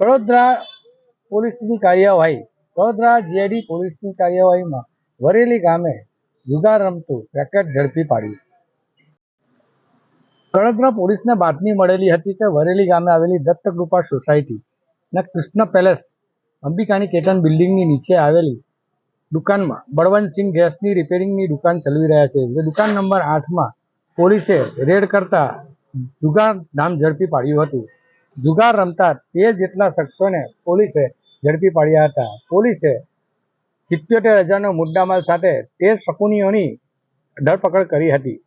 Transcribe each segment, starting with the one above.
વડોદરા પોલીસની કાર્યવાહી, વડોદરા જીઆઈડી પોલીસની કાર્યવાહીમાં વરેલી ગામે જુગાર રમતું રેકેટ ઝડપી પાડ્યું. વડોદરા પોલીસને બાતમી મળેલી હતી કે વરેલી ગામે આવેલી દત્તકૃપા સોસાયટી અને કૃષ્ણ પેલેસ અંબિકાની કેતન બિલ્ડિંગની નીચે આવેલી દુકાનમાં બળવંતસિંહ ગેસની રિપેરિંગની દુકાન ચલાવી રહ્યા છે. જે દુકાન નંબર આઠમાં પોલીસે રેડ કરતા જુગાર નામ ઝડપી પાડ્યું હતું. જુગાર રમતા તે જેટલા શખ્સોને પોલીસે ઝડપી પાડ્યા હતા. પોલીસે સિત્યોતેર હજારનો મુદ્દામાલ સાથે તે શકુનીઓની ધરપકડ કરી હતી.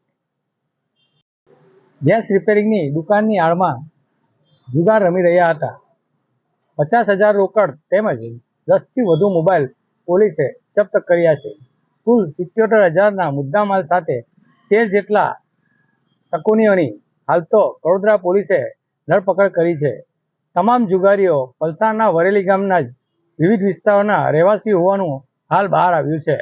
ગેસ રિપેરિંગની દુકાનની આડમાં જુગાર રમી રહ્યા હતા. પચાસ હજાર રોકડ તેમજ દસથી વધુ મોબાઈલ પોલીસે જપ્ત કર્યા છે. કુલ સિત્યોતેર હજારના મુદ્દામાલ સાથે તેર જેટલા શકુનીઓની હાલ તો વડોદરા પોલીસે ધરપકડ કરી છે. તમામ જુગારીઓ પલસાણના વરેલી ગામના જ વિવિધ વિસ્તારોના રહેવાસી હોવાનું હાલ બહાર આવ્યું છે.